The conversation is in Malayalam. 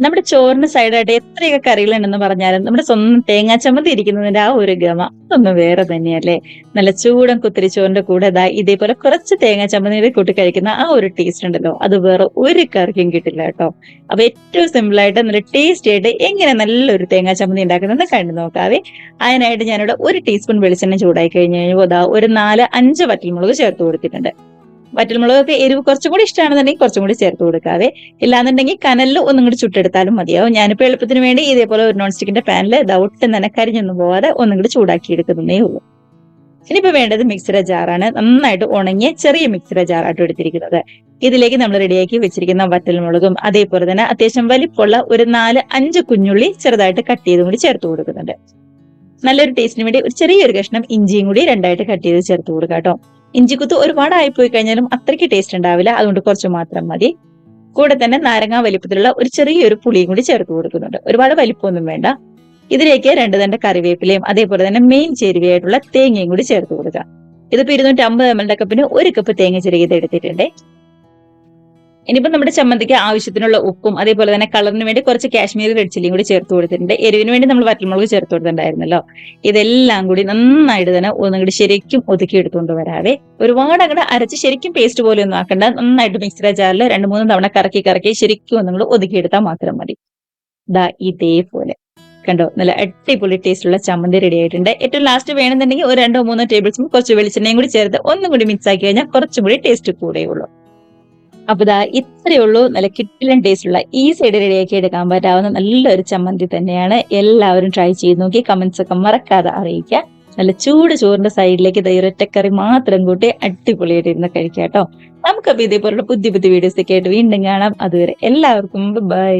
നമ്മുടെ ചോറിന് സൈഡായിട്ട് എത്രയൊക്കെ കറികളുണ്ടെന്ന് പറഞ്ഞാലും നമ്മുടെ സ്വന്തം തേങ്ങാ ചമ്മന്തി ഇരിക്കുന്നതിന്റെ ആ ഒരു ഗമ അതൊന്നും വേറെ തന്നെയല്ലേ? നല്ല ചൂടൻ കുത്തിരി ചോറിന്റെ കൂടെ ഇതാ ഇതേപോലെ കുറച്ച് തേങ്ങാ ചമ്മന്തിയുടെ കൂട്ടി കഴിക്കുന്ന ആ ഒരു ടേസ്റ്റ് ഉണ്ടല്ലോ. അത് വേറെ ഒരു കറിക്കും കിട്ടില്ല കേട്ടോ. അപ്പൊ ഏറ്റവും സിമ്പിൾ ആയിട്ട് നല്ല ടേസ്റ്റ് ആയിട്ട് എങ്ങനെ നല്ലൊരു തേങ്ങാ ചമ്മന്തി ഉണ്ടാക്കുന്നതെന്ന് കണ്ടു നോക്കാവേ. അതിനായിട്ട് ഞാനിവിടെ ഒരു ടീസ്പൂൺ വെളിച്ചെണ്ണ ചൂടായി കഴിഞ്ഞ് കഴിഞ്ഞാൽ ഒരു നാല് അഞ്ച് വറ്റൽമുളക് ചേർത്ത് കൊടുത്തിട്ടുണ്ട്. വറ്റൽമുളകൊക്കെ എരിവ് കുറച്ചും കൂടി ഇഷ്ടമാണെന്നുണ്ടെങ്കിൽ കുറച്ചും കൂടി ചേർത്ത് കൊടുക്കാതെ ഇല്ലാന്നുണ്ടെങ്കിൽ കനലിൽ ഒന്നും കൂടി ചുട്ടെടുത്താലും മതിയാവും. ഞാനിപ്പോൾ എളുപ്പത്തിന് വേണ്ടി ഇതേപോലെ ഒരു നോൺ സ്റ്റിക്കിന്റെ പാനിൽ നനക്കരിഞ്ഞൊന്നും തന്നെ പോവാതെ ഒന്നും കൂടി ചൂടാക്കി എടുക്കുന്നേ ഉള്ളൂ. ഇനിയിപ്പോൾ വേണ്ടത് മിക്സിയുടെ ജാറാണ് നന്നായിട്ട് ഉണങ്ങിയ ചെറിയ മിക്സിയുടെ ജാറായിട്ട് എടുത്തിരിക്കുന്നത്. ഇതിലേക്ക് നമ്മൾ റെഡിയാക്കി വെച്ചിരിക്കുന്ന വറ്റൽമുളകും അതേപോലെ തന്നെ അത്യാവശ്യം വലിപ്പമുള്ള ഒരു നാല് അഞ്ച് കുഞ്ഞുള്ളി ചെറുതായിട്ട് കട്ട് ചെയ്തും കൂടി ചേർത്ത് കൊടുക്കുന്നുണ്ട്. നല്ലൊരു ടേസ്റ്റിന് വേണ്ടി ഒരു ചെറിയൊരു കഷ്ണം ഇഞ്ചിയും കൂടി രണ്ടായിട്ട് കട്ട് ചെയ്ത് ചേർത്ത് കൊടുക്കാം കേട്ടോ ഇഞ്ചിക്കുത്ത് ഒരുപാട് ആയിപ്പോയി കഴിഞ്ഞാലും അത്രയ്ക്ക് ടേസ്റ്റ് ഉണ്ടാവില്ല. അതുകൊണ്ട് കുറച്ച് മാത്രം മതി. കൂടെ തന്നെ നാരങ്ങ വലിപ്പത്തിലുള്ള ഒരു ചെറിയൊരു പുളിയും കൂടി ചേർത്ത് കൊടുക്കുന്നുണ്ട്. ഒരുപാട് വലിപ്പമൊന്നും വേണ്ട. ഇതിലേക്ക് രണ്ട് തന്റെ കറിവേപ്പിലയും അതേപോലെ തന്നെ മെയിൻ ചേരുവയായിട്ടുള്ള തേങ്ങയും കൂടി ചേർത്ത് കൊടുക്കുക ഇതിപ്പോ ഇരുന്നൂറ്റി അമ്പത് എം എൽ കപ്പിന് ഒരു കപ്പ് തേങ്ങ ചെറുകിയത് എടുത്തിട്ടുണ്ട്. ഇനിയിപ്പോ നമ്മുടെ ചമ്മന്തിക്ക് ആവശ്യത്തിനുള്ള ഉപ്പും അതേപോലെ തന്നെ കളറിന് വേണ്ടി കുറച്ച് കാശ്മീരി റെഡ് ചില്ലിയും കൂടി ചേർത്ത് കൊടുത്തിട്ടുണ്ട്. എരിവിന് വേണ്ടി നമ്മൾ വറ്റൽമുളക് ചേർത്ത് കൊടുത്തിട്ടുണ്ടായിരുന്നല്ലോ. ഇതെല്ലാം കൂടി നന്നായിട്ട് തന്നെ ഒന്നുകൂടി ശരിക്കും ഒതുക്കി എടുത്തുകൊണ്ട് വരാവേ. ഒരുപാട് അങ്ങോട്ട് അരച്ച് ശരിക്കും പേസ്റ്റ് പോലെ ഒന്നും ആക്കണ്ട. നന്നായിട്ട് മിക്സിയുടെ ജാറിൽ രണ്ട് മൂന്ന് തവണ കറക്കി കറക്കി ശരിക്കും ഒന്നും കൂടി ഒതുക്കിയെടുത്താൽ മാത്രം മതി. ദാ ഇതേപോലെ. കണ്ടോ? നല്ല അടിപൊളി ടേസ്റ്റുള്ള ചമ്മന്തി റെഡി ആയിട്ടുണ്ട്. ഏറ്റവും ലാസ്റ്റ് വേണമെന്നുണ്ടെങ്കിൽ ഒരു രണ്ടോ മൂന്നോ ടേബിൾ സ്പൂൺ കുറച്ച് വെളിച്ചെണ്ണയും കൂടി ചേർത്ത് ഒന്നും കൂടി മിക്സ് ആക്കി കഴിഞ്ഞാൽ കുറച്ചും കൂടി ടേസ്റ്റ് കൂടെയുള്ളൂ അപ്പൊ ഇതാ ഇത്രയേ ഉള്ളൂ. നല്ല കിട്ടിലൻ ടേസ്റ്റുള്ള ഈ സൈഡ് റെഡിയാക്കി എടുക്കാൻ പറ്റാവുന്ന നല്ലൊരു ചമ്മന്തി തന്നെയാണ്. എല്ലാവരും ട്രൈ ചെയ്ത് നോക്കി കമന്റ്സ് ഒക്കെ മറക്കാതെ അറിയിക്കുക. നല്ല ചൂട് ചോറിന്റെ സൈഡിലേക്ക് ഒറ്റക്കറി മാത്രം കൂട്ടി അടിപൊളിയായിട്ട് ഇരുന്ന് കഴിക്കാം കേട്ടോ. നമുക്കപ്പോ ഇതേപോലുള്ള പുതിയ പുതിയ വീഡിയോസ് ഒക്കെ ആയിട്ട് വീണ്ടും കാണാം. അതുവരെ എല്ലാവർക്കും ബൈ